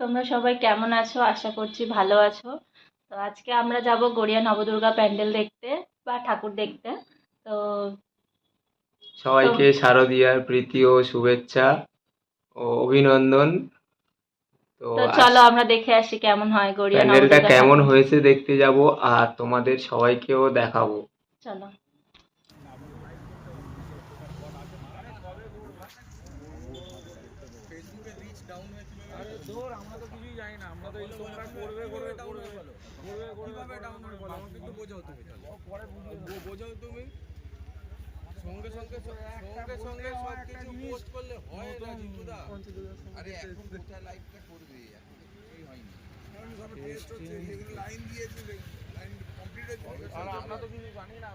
তোমরা সবাই কেমন আছো? আশা করছি ভালো আছো। তো আজকে আমরা যাব গড়িয়া নবদুর্গা প্যান্ডেল দেখতে বা ঠাকুর দেখতে। তো সবাইকে শারদীয়ার প্রীতি ও শুভেচ্ছা ও অভিনন্দন। তো চলো আমরা দেখে আসি কেমন হয় গড়িয়া প্যান্ডেলটা কেমন হয়েছে দেখতে যাব আর তোমাদের সবাইকেও দেখাবো। চলো। আরে আমরা তো কিছুই জানি না আমরা তো এই তোমরা করবে করবে করবে। করবে করবে ডাউন হবে বলো আমাকে একটু বোঝাও তুমি পরে বোঝাও তুমি। সঙ্গে সঙ্গে সঙ্গে সঙ্গে সব কিছু পোস্ট করলে হয় না জিতুদা। আরে এখন কোথায় লাইভটা করবে এখন কিছুই হয়নি। লাইন দিয়েছিল লাইন কমপ্লিট হয়েছে আমরা তো কিছু জানি না।